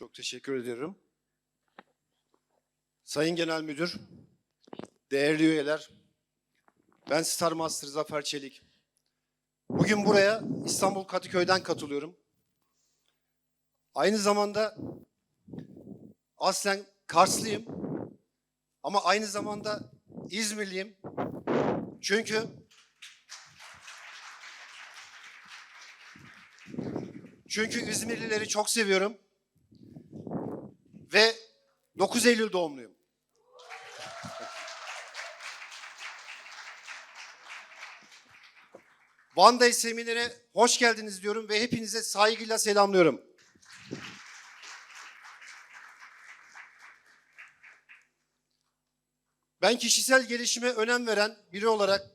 Çok teşekkür ediyorum. Sayın Genel Müdür, değerli üyeler, ben Star Master Zafer Çelik. Bugün buraya İstanbul Kadıköy'den katılıyorum. Aynı zamanda aslen Karslıyım ama aynı zamanda İzmirliyim. Çünkü çünkü İzmirlileri çok seviyorum ve 9 Eylül doğumluyum. Van Day seminere hoş geldiniz diyorum ve hepinize saygıyla selamlıyorum. Ben kişisel gelişime önem veren biri olarak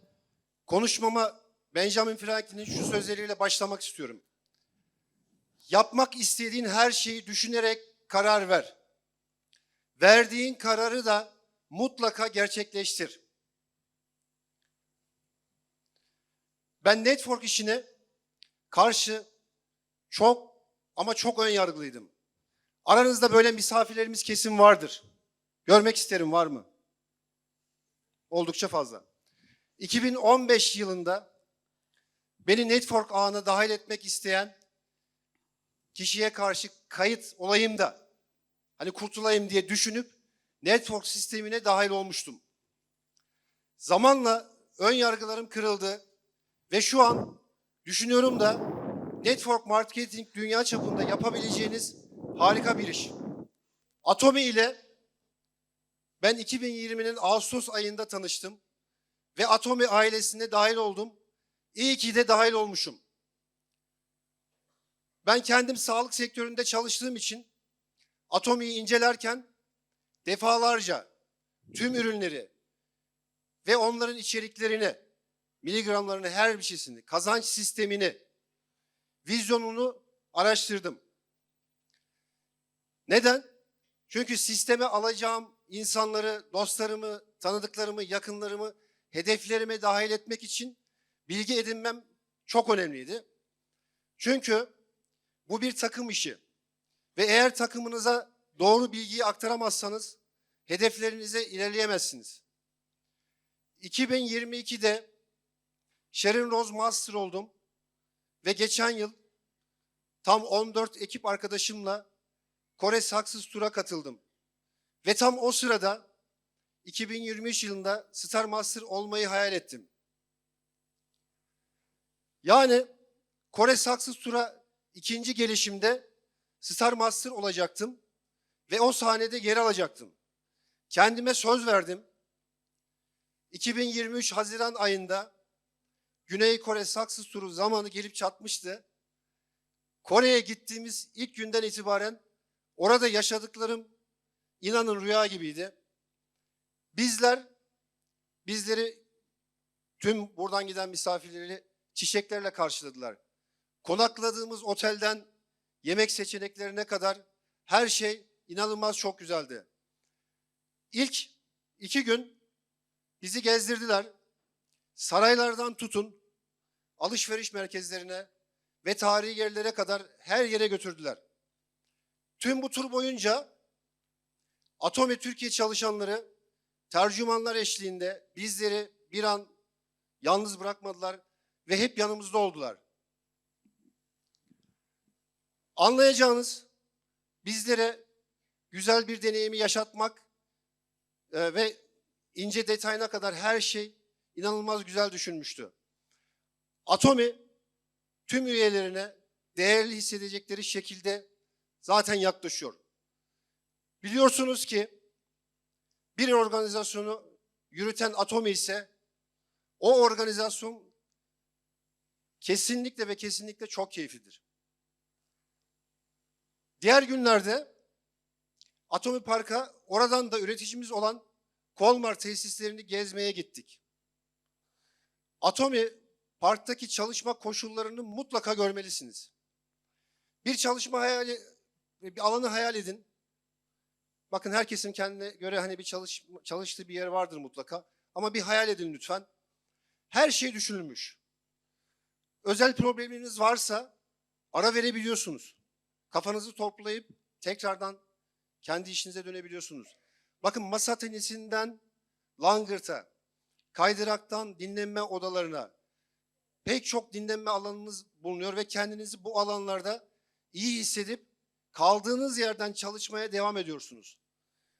konuşmama Benjamin Franklin'in şu sözleriyle başlamak istiyorum. Yapmak istediğin her şeyi düşünerek karar ver. Verdiğin kararı da mutlaka gerçekleştir. Ben network işine karşı çok ama çok ön yargılıydım. Aranızda böyle misafirlerimiz kesin vardır. Görmek isterim var mı? Oldukça fazla. 2015 yılında beni network ağına dahil etmek isteyen kişiye karşı kayıt olayım da hani kurtulayım diye düşünüp network sistemine dahil olmuştum. Zamanla ön yargılarım kırıldı ve şu an düşünüyorum da network marketing dünya çapında yapabileceğiniz harika bir iş. Atomi ile ben 2020'nin Ağustos ayında tanıştım ve Atomi ailesine dahil oldum. İyi ki de dahil olmuşum. Ben kendim sağlık sektöründe çalıştığım için Atomi'yi incelerken defalarca tüm ürünleri ve onların içeriklerini, miligramlarını, her bir şeysini, kazanç sistemini, vizyonunu araştırdım. Neden? Çünkü sisteme alacağım insanları, dostlarımı, tanıdıklarımı, yakınlarımı, hedeflerime dahil etmek için bilgi edinmem çok önemliydi. Çünkü bu bir takım işi ve eğer takımınıza doğru bilgiyi aktaramazsanız hedeflerinize ilerleyemezsiniz. 2022'de Sharon Rose Master oldum ve geçen yıl tam 14 ekip arkadaşımla Kore Success Tour'a katıldım. Ve tam o sırada 2023 yılında Star Master olmayı hayal ettim. Yani Kore Success Tour'a ikinci gelişimde Star Master olacaktım ve o sahnede yer alacaktım. Kendime söz verdim. 2023 Haziran ayında Güney Kore Success Tour'u zamanı gelip çatmıştı. Kore'ye gittiğimiz ilk günden itibaren orada yaşadıklarım inanın rüya gibiydi. Bizler, bizleri tüm buradan giden misafirleri çiçeklerle karşıladılar. Konakladığımız otelden yemek seçeneklerine kadar her şey inanılmaz çok güzeldi. İlk iki gün bizi gezdirdiler. Saraylardan tutun, alışveriş merkezlerine ve tarihi yerlere kadar her yere götürdüler. Tüm bu tur boyunca Atomi Türkiye çalışanları tercümanlar eşliğinde bizleri bir an yalnız bırakmadılar ve hep yanımızda oldular. Anlayacağınız bizlere güzel bir deneyimi yaşatmak e, ve ince detayına kadar her şey inanılmaz güzel düşünmüştü. Atomi tüm üyelerine değerli hissedecekleri şekilde zaten yaklaşıyor. Biliyorsunuz ki bir organizasyonu yürüten Atomi ise o organizasyon kesinlikle ve kesinlikle çok keyiflidir. Diğer günlerde Atomi Park'a oradan da üreticimiz olan Kolmar tesislerini gezmeye gittik. Atomi Park'taki çalışma koşullarını mutlaka görmelisiniz. Bir çalışma hayali, bir alanı hayal edin. Bakın herkesin kendine göre hani bir çalış, çalıştığı bir yer vardır mutlaka. Ama bir hayal edin lütfen. Her şey düşünülmüş. Özel probleminiz varsa ara verebiliyorsunuz. Kafanızı toplayıp tekrardan kendi işinize dönebiliyorsunuz. Bakın masa tenisinden langırta, kaydıraktan dinlenme odalarına pek çok dinlenme alanınız bulunuyor ve kendinizi bu alanlarda iyi hissedip kaldığınız yerden çalışmaya devam ediyorsunuz.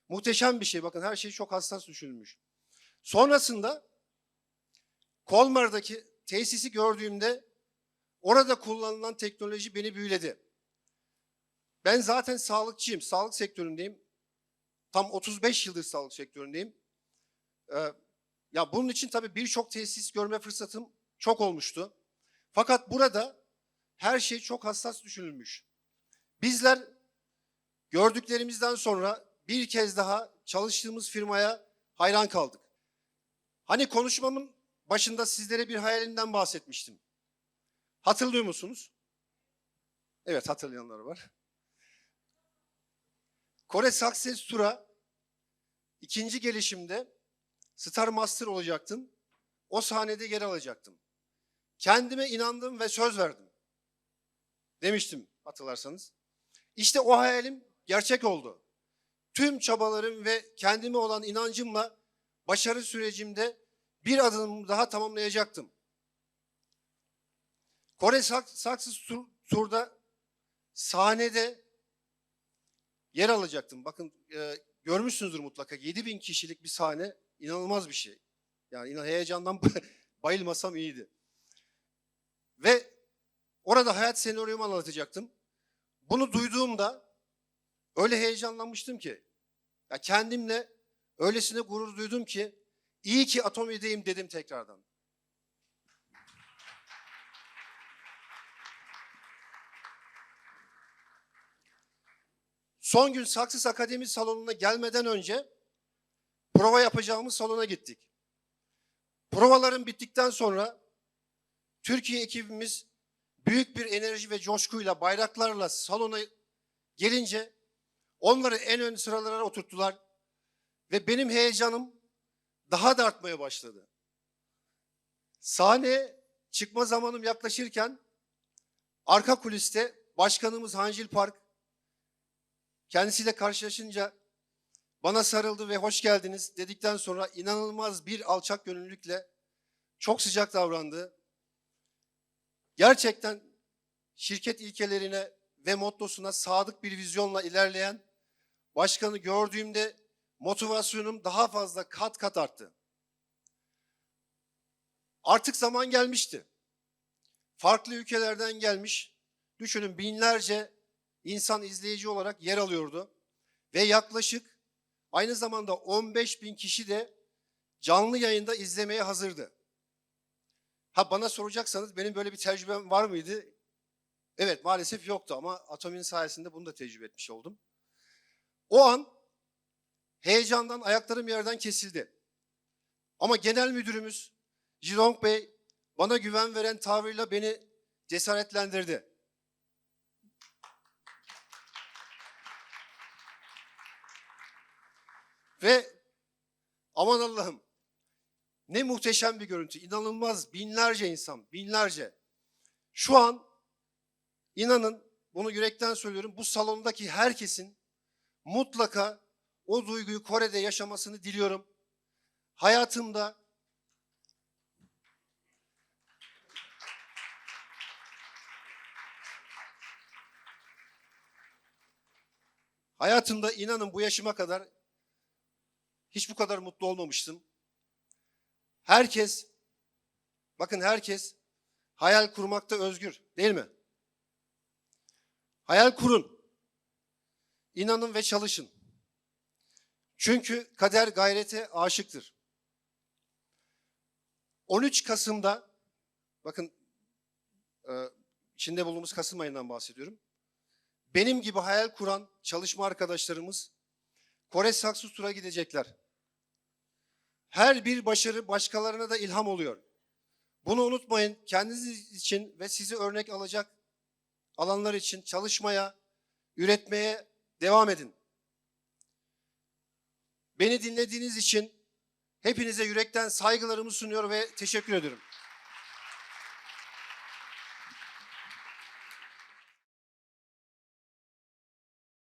Muhteşem bir şey. Bakın her şey çok hassas düşünülmüş. Sonrasında Kolmar'daki tesisi gördüğümde orada kullanılan teknoloji beni büyüledi. Ben zaten sağlıkçıyım, sağlık sektöründeyim. Tam 35 yıldır sağlık sektöründeyim. Ee, ya bunun için tabii birçok tesis görme fırsatım çok olmuştu. Fakat burada her şey çok hassas düşünülmüş. Bizler gördüklerimizden sonra bir kez daha çalıştığımız firmaya hayran kaldık. Hani konuşmamın başında sizlere bir hayalimden bahsetmiştim. Hatırlıyor musunuz? Evet hatırlayanlar var. Kore Success Tour'a ikinci gelişimde Star Master olacaktım. O sahnede yer alacaktım. Kendime inandım ve söz verdim. Demiştim hatırlarsanız. İşte o hayalim gerçek oldu. Tüm çabalarım ve kendime olan inancımla başarı sürecimde bir adım daha tamamlayacaktım. Kore Success Tour'da sahnede yer alacaktım. Bakın e, görmüşsünüzdür mutlaka 7000 kişilik bir sahne inanılmaz bir şey. Yani inan heyecandan bayılmasam iyiydi. Ve orada hayat senaryomu anlatacaktım. Bunu duyduğumda öyle heyecanlanmıştım ki ya kendimle öylesine gurur duydum ki iyi ki Atomi'deyim dedim tekrardan. Son gün Saksis Akademi salonuna gelmeden önce prova yapacağımız salona gittik. Provaların bittikten sonra Türkiye ekibimiz büyük bir enerji ve coşkuyla bayraklarla salona gelince onları en ön sıralara oturttular ve benim heyecanım daha da artmaya başladı. Sahne çıkma zamanım yaklaşırken arka kuliste başkanımız Hancil Park kendisiyle karşılaşınca bana sarıldı ve hoş geldiniz dedikten sonra inanılmaz bir alçak gönüllülükle çok sıcak davrandı. Gerçekten şirket ilkelerine ve mottosuna sadık bir vizyonla ilerleyen başkanı gördüğümde motivasyonum daha fazla kat kat arttı. Artık zaman gelmişti. Farklı ülkelerden gelmiş, düşünün binlerce insan izleyici olarak yer alıyordu. Ve yaklaşık aynı zamanda 15 bin kişi de canlı yayında izlemeye hazırdı. Ha bana soracaksanız benim böyle bir tecrübem var mıydı? Evet maalesef yoktu ama Atomi'nin sayesinde bunu da tecrübe etmiş oldum. O an heyecandan ayaklarım yerden kesildi. Ama genel müdürümüz Jilong Bey bana güven veren tavrıyla beni cesaretlendirdi. Ve aman Allah'ım ne muhteşem bir görüntü. İnanılmaz binlerce insan, binlerce. Şu an inanın bunu yürekten söylüyorum. Bu salondaki herkesin mutlaka o duyguyu Kore'de yaşamasını diliyorum. Hayatımda Hayatımda inanın bu yaşıma kadar hiç bu kadar mutlu olmamıştım. Herkes, bakın herkes hayal kurmakta özgür değil mi? Hayal kurun. İnanın ve çalışın. Çünkü kader gayrete aşıktır. 13 Kasım'da, bakın e, içinde bulunduğumuz Kasım ayından bahsediyorum. Benim gibi hayal kuran çalışma arkadaşlarımız Kore Saksı Tur'a gidecekler. Her bir başarı başkalarına da ilham oluyor. Bunu unutmayın. Kendiniz için ve sizi örnek alacak alanlar için çalışmaya, üretmeye devam edin. Beni dinlediğiniz için hepinize yürekten saygılarımı sunuyor ve teşekkür ediyorum.